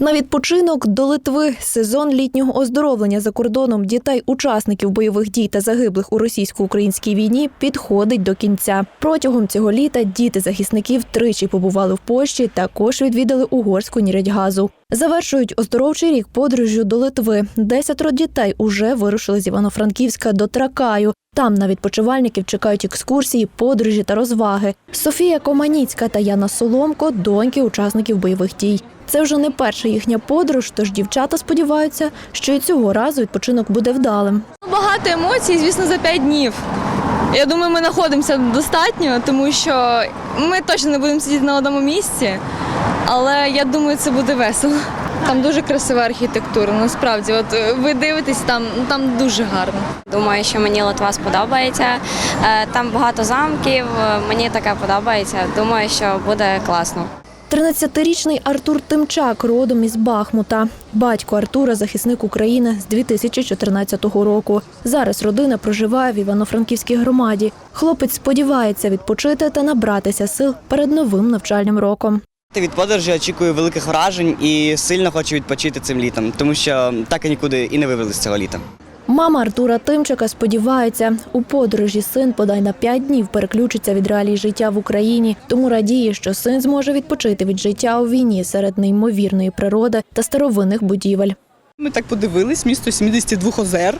На відпочинок до Литви сезон літнього оздоровлення за кордоном дітей-учасників бойових дій та загиблих у російсько-українській війні підходить до кінця. Протягом цього літа діти захисників тричі побували в Польщі. Також відвідали угорську нірядьгазу. Завершують оздоровчий рік подорожжю до Литви. Десятеро дітей уже вирушили з Івано-Франківська до Тракаю. Там на відпочивальників чекають екскурсії, подорожі та розваги. Софія Команіцька та Яна Соломко доньки учасників бойових дій. Це вже не перша їхня подорож, тож дівчата сподіваються, що і цього разу відпочинок буде вдалим. Багато емоцій, звісно, за 5 днів. Я думаю, ми знаходимося достатньо, тому що ми точно не будемо сидіти на одному місці, але я думаю, це буде весело. Там дуже красива архітектура, насправді. От е, ви дивитесь, там, ну, там дуже гарно. Думаю, що мені Литва сподобається. Е, Там багато замків. е, Мені таке подобається. Думаю, що буде класно. 13-річний Артур Тимчак родом із Бахмута. Батько Артура захисник України з 2014 року. Зараз родина проживає в Івано-Франківській громаді. Хлопець сподівається відпочити та набратися сил перед новим навчальним роком. Від подорожі очікую великих вражень і сильно хочу відпочити цим літом, тому що так і нікуди і не вивели з цього літа. Мама Артура Тимчика сподівається, у подорожі син подай на 5 днів переключиться від реалій життя в Україні, тому радіє, що син зможе відпочити від життя у війні серед неймовірної природи та старовинних будівель. Ми так подивились, місто 72 озер,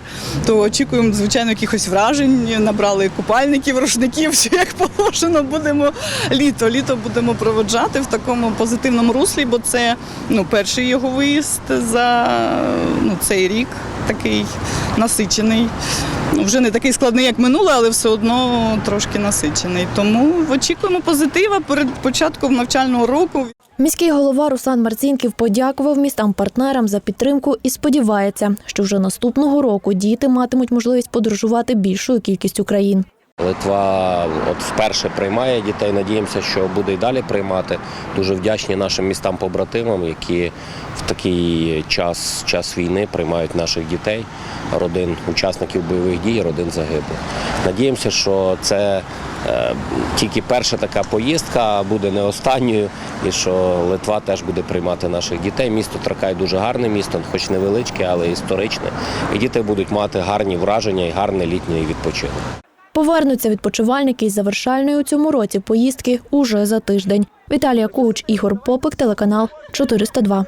то очікуємо, звичайно, якихось вражень. Набрали купальників, рушників, все як положено. Будемо літо. Літо будемо проводжати в такому позитивному руслі, бо це ну, перший його виїзд за ну, цей рік, такий насичений. Ну, вже не такий складний, як минуле, але все одно трошки насичений. Тому очікуємо позитива перед початком навчального року. Міський голова Руслан Марцінків подякував містам-партнерам за підтримку і сподівається, що вже наступного року діти матимуть можливість подорожувати більшою кількістю країн. Литва от вперше приймає дітей. Надіємося, що буде і далі приймати. Дуже вдячні нашим містам-побратимам, які в такий час, час війни приймають наших дітей, родин учасників бойових дій, родин загиблих. Надіємося, що це е, тільки перша така поїздка буде не останньою, і що Литва теж буде приймати наших дітей. Місто Тракай дуже гарне місто, хоч невеличке, але історичне. І діти будуть мати гарні враження і гарний літній відпочинок. Повернуться відпочивальники із завершальної у цьому році поїздки уже за тиждень. Віталія Куч, Ігор Попик, телеканал 402.